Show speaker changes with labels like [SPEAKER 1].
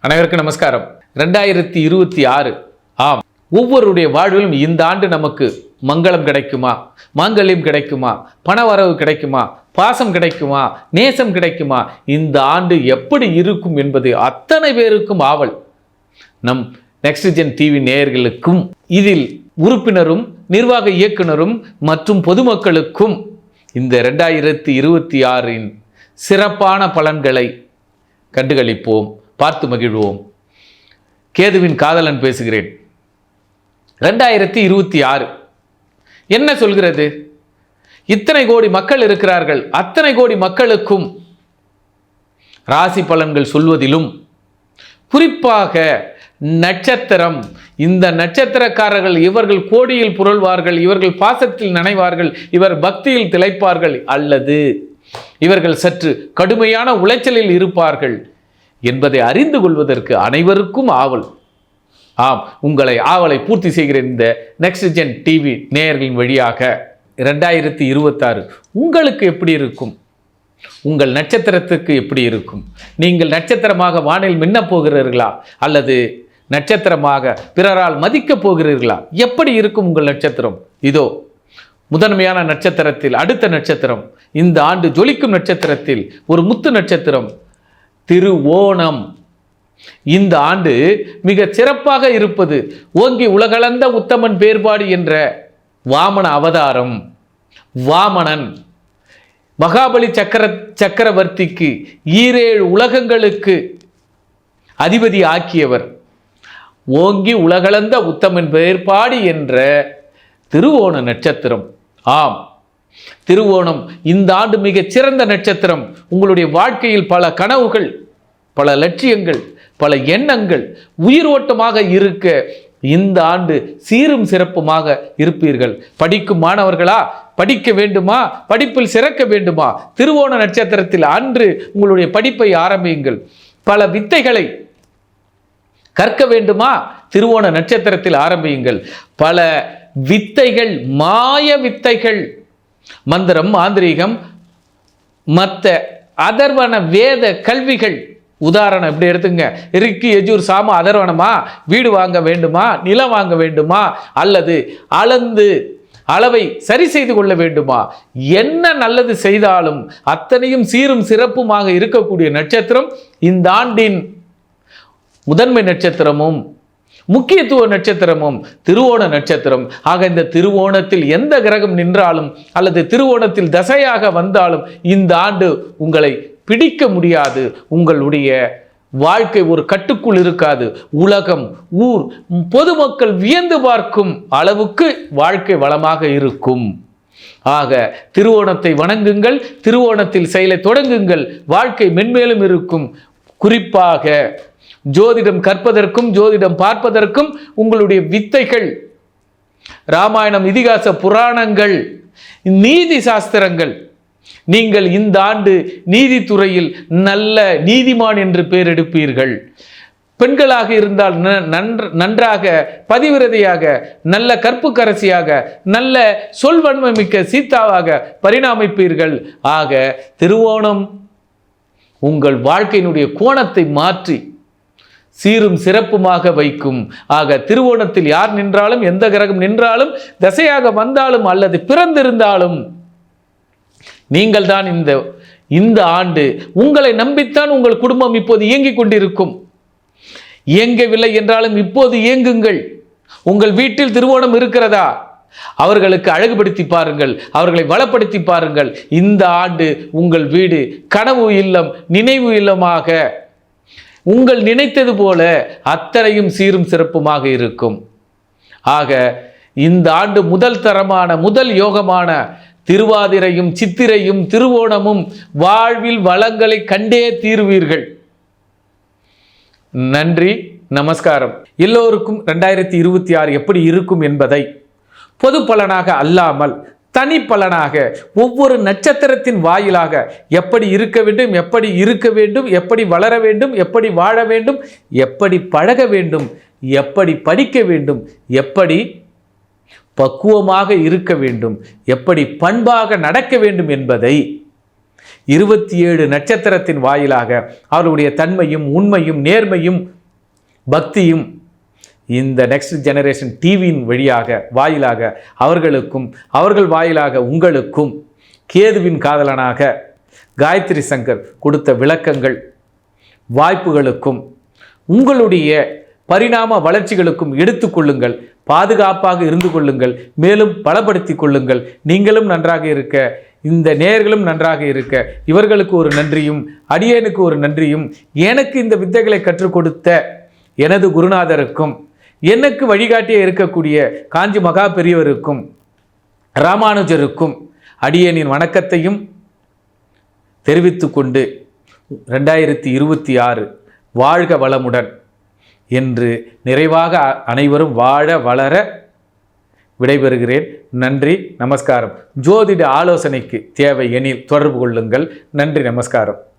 [SPEAKER 1] அனைவருக்கும் நமஸ்காரம். ரெண்டாயிரத்தி இருபத்தி ஆறு ஆம். ஒவ்வொருடைய வாழ்விலும் இந்த ஆண்டு நமக்கு மங்களம் கிடைக்குமா? மாங்கல்யம் கிடைக்குமா? பணவரவு கிடைக்குமா? பாசம் கிடைக்குமா? நேசம் கிடைக்குமா? இந்த ஆண்டு எப்படி இருக்கும் என்பது அத்தனை பேருக்கும் ஆவல். நம் நெக்ஸ்ட் ஜென் டிவி நேயர்களுக்கும் இதில் உறுப்பினரும் நிர்வாக இயக்குனரும் மற்றும் பொதுமக்களுக்கும் இந்த ரெண்டாயிரத்தி இருபத்தி ஆறின் சிறப்பான பலன்களை கண்டுகளிப்போம். பார்த்து மகிழ்வோம். கேதுவின் காதலன் பேசுகிறேன். ரெண்டாயிரத்தி இருபத்தி ஆறு. என்ன சொல்கிறது? இத்தனை கோடி மக்கள் இருக்கிறார்கள். அத்தனை கோடி மக்களுக்கும் ராசி பலன்கள் சொல்வதிலும் குறிப்பாக நட்சத்திரம். இந்த நட்சத்திரக்காரர்கள் இவர்கள் கோடியில் புரள்வார்கள் இவர்கள் பாசத்தில் நனைவார்கள் இவர் பக்தியில் திளைப்பார்கள் அல்லது இவர்கள் சற்று கடுமையான உளைச்சலில் இருப்பார்கள். என்பதை அறிந்து கொள்வதற்கு அனைவருக்கும் ஆவல். ஆம் உங்களை ஆவலை பூர்த்தி செய்கிற இந்த நெக்ஸ்ட் ஜென் டிவி நேயர்களின் வழியாக. ரெண்டாயிரத்தி இருபத்தாறு உங்களுக்கு எப்படி இருக்கும்? உங்கள் நட்சத்திரத்துக்கு எப்படி இருக்கும்? நீங்கள் நட்சத்திரமாக வானில் மின்னப் போகிறீர்களா? அல்லது நட்சத்திரமாக பிறரால் மதிக்கப் போகிறீர்களா? எப்படி இருக்கும் உங்கள் நட்சத்திரம்? இதோ முதன்மையான நட்சத்திரத்தில் அடுத்த நட்சத்திரம் இந்த ஆண்டு ஜொலிக்கும் நட்சத்திரத்தில் ஒரு முத்து நட்சத்திரம் திருவோணம். இந்த ஆண்டு மிக சிறப்பாக இருப்பது ஓங்கி உலகளந்த உத்தமன் பேர்பாடு என்ற வாமன அவதாரம். வாமனன் மகாபலி சக்கர சக்கரவர்த்திக்கு ஈரேழு உலகங்களுக்கு அதிபதி ஆக்கியவர். ஓங்கி உலகளந்த உத்தமன் பேர்பாடு என்ற திருவோண நட்சத்திரம். ஆம். திருவோணம் இந்த ஆண்டு மிகச் சிறந்த நட்சத்திரம். உங்களுடைய வாழ்க்கையில் பல கனவுகள் பல லட்சியங்கள் பல எண்ணங்கள் உயிர் ஓட்டமாக இருக்க இந்த ஆண்டு சீரும் சிறப்புமாக இருப்பீர்கள். படிக்கும் மாணவர்களா? படிக்க வேண்டுமா? படிப்பில் சிறக்க வேண்டுமா? திருவோண நட்சத்திரத்தில் அன்று உங்களுடைய படிப்பை ஆரம்பியுங்கள். பல வித்தைகளை கற்க வேண்டுமா? திருவோண நட்சத்திரத்தில் ஆரம்பியுங்கள். பல வித்தைகள் மாய வித்தைகள் மந்திரம் மாந்திரீகம் மற்ற அதர்வன வேத கல்விகள். உதாரணம் இப்படி எடுத்துங்க? ரிக்கி எஜூர் சாம அதர்வனமா வீடு வாங்க வேண்டுமா? நிலம் வாங்க வேண்டுமா? அல்லது அளந்து அளவை சரி செய்து கொள்ள வேண்டுமா? என்ன நல்லது செய்தாலும் அத்தனையும் சீரும் சிறப்புமாக இருக்கக்கூடிய நட்சத்திரம் இந்த ஆண்டின் முதன்மை நட்சத்திரமும் முக்கியத்துவ நட்சத்திரமும் திருவோண நட்சத்திரம். ஆக இந்த திருவோணத்தில் எந்த கிரகம் நின்றாலும் அல்லது திருவோணத்தில் தசையாக வந்தாலும் இந்த ஆண்டு உங்களை பிடிக்க முடியாது. உங்களுடைய வாழ்க்கை ஒரு கட்டுக்குள் இருக்காது. உலகம் ஊர் பொதுமக்கள் வியந்து பார்க்கும் அளவுக்கு வாழ்க்கை வளமாக இருக்கும். ஆக திருவோணத்தை வணங்குங்கள் திருவோணத்தில் செயலை தொடங்குங்கள். வாழ்க்கை மென்மேலும் இருக்கும். குறிப்பாக ஜோதிடம் கற்பதற்கும் ஜோதிடம் பார்ப்பதற்கும் உங்களுடைய வித்தைகள். ராமாயணம் இதிகாச புராணங்கள் நீதி சாஸ்திரங்கள். நீங்கள் இந்த ஆண்டு நீதித்துறையில் நல்ல நீதிமான் என்று பெயர் எடுப்பீர்கள் பெண்களாக இருந்தால் ந- நன்ற நன்றாக பதிவிரதையாக நல்ல கற்புக்கரசியாக நல்ல சொல்வன்மை மிக்க சீதாவாக பரிணாமிப்பீர்கள். ஆக திருவோணம் உங்கள் வாழ்க்கையினுடைய கோணத்தை மாற்றி சீரும் சிறப்புமாக வைக்கும். ஆக திருவோணத்தில் யார் நின்றாலும் எந்த கிரகம் நின்றாலும் தசையாக வந்தாலும் அல்லது பிறந்திருந்தாலும் நீங்கள் தான் இந்த இந்த ஆண்டு. உங்களை நம்பித்தான் உங்கள் குடும்பம் இப்போது இயங்கிக் கொண்டிருக்கும். இயங்கவில்லை என்றாலும் இப்போது இயங்குங்கள். உங்கள் வீட்டில் திருவோணம் இருக்கிறதா? அவர்களுக்கு அழகுபடுத்தி பாருங்கள். அவர்களை வளப்படுத்தி பாருங்கள். இந்த ஆண்டு உங்கள் வீடு கனவு இல்லம் நினைவு இல்லமாக உங்கள் நினைத்தது போல அத்தனையும் சீரும் சிறப்புமாக இருக்கும். ஆக இந்த ஆண்டு முதல் தரமான முதல் யோகமான திருவாதிரையும் சித்திரையும் திருவோணமும் வாழ்வில் வளங்களை கண்டே தீருவீர்கள். நன்றி நமஸ்காரம். எல்லோருக்கும் ரெண்டாயிரத்தி இருபத்தி ஆறு எப்படி இருக்கும் என்பதை பொது பலனாக அல்லாமல் தனி பலனாக ஒவ்வொரு நட்சத்திரத்தின் வாயிலாக எப்படி இருக்க வேண்டும் எப்படி இருக்க வேண்டும் எப்படி வளர வேண்டும் எப்படி வாழ வேண்டும் எப்படி பழக வேண்டும் எப்படி படிக்க வேண்டும் எப்படி பக்குவமாக இருக்க வேண்டும் எப்படி பண்பாக நடக்க வேண்டும் என்பதை இருபத்தி ஏழு நட்சத்திரத்தின் வாயிலாக அவருடைய தன்மையும் உண்மையும் நேர்மையும் பக்தியும் இந்த நெக்ஸ்ட் ஜெனரேஷன் டிவியின் வழியாக வாயிலாக அவர்களுக்கும் அவர்கள் வாயிலாக உங்களுக்கும் கேதுவின் காதலனாக காயத்ரி சங்கர் கொடுத்த விளக்கங்கள் வாய்ப்புகளுக்கும் உங்களுடைய பரிணாம வளர்ச்சிகளுக்கும் எடுத்துக்கொள்ளுங்கள் பாதுகாப்பாக இருந்து கொள்ளுங்கள் மேலும் பலப்படுத்தி கொள்ளுங்கள். நீங்களும் நன்றாக இருக்க இந்த நேயர்களும் நன்றாக இருக்க. இவர்களுக்கு ஒரு நன்றியும் அடியேனுக்கு ஒரு நன்றியும் எனக்கு இந்த வித்தைகளை கற்றுக் கொடுத்த எனது குருநாதருக்கும் எனக்கு வழிகாட்டியே இருக்கக்கூடிய காஞ்சி மகா பெரியவருக்கும் ராமானுஜருக்கும் அடியனின் வணக்கத்தையும் தெரிவித்துக்கொண்டு ரெண்டாயிரத்தி இருபத்தி ஆறு வாழ்க வளமுடன் என்று நிறைவாக அனைவரும் வாழ வளர விடைபெறுகிறேன். நன்றி நமஸ்காரம். ஜோதிட ஆலோசனைக்கு தேவை எனில் தொடர்பு கொள்ளுங்கள். நன்றி நமஸ்காரம்.